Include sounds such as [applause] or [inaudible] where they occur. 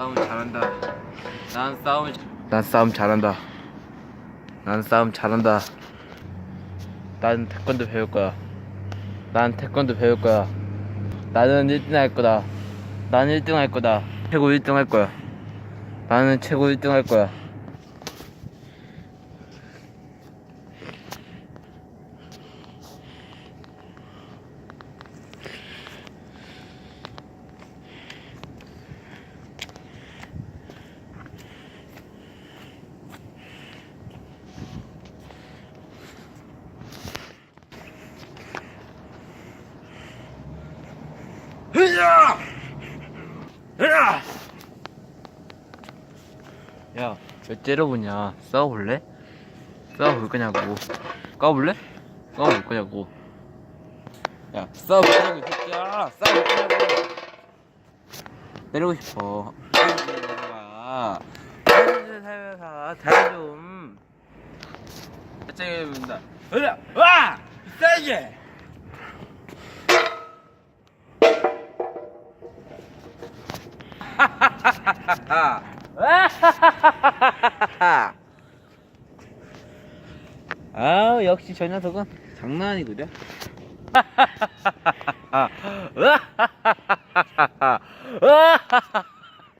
싸움 잘한다. 난 싸움 난 싸움 잘한다. 난 싸움 잘한다. 난 태권도 배울 거야. 난 태권도 배울 거야. 나는 1등 할 거다. 난 1등 할 거다. 최고 1등 할 거야. 나는 최고 1등 할 거야. 으야! 야, 왜 째려보냐? 싸워볼래? 싸워볼 거냐고. 까볼래? 싸워볼 거냐고. 야, 싸워볼 거냐고, 이 새끼야! 싸워볼 거냐고! 때리고 싶어. 내가. 살면서 잘 좀. 갑자기 본다. 으야! 와! 싸게! [laughs] 아 역시 저 녀석은 장난 아니구려. [laughs] [laughs]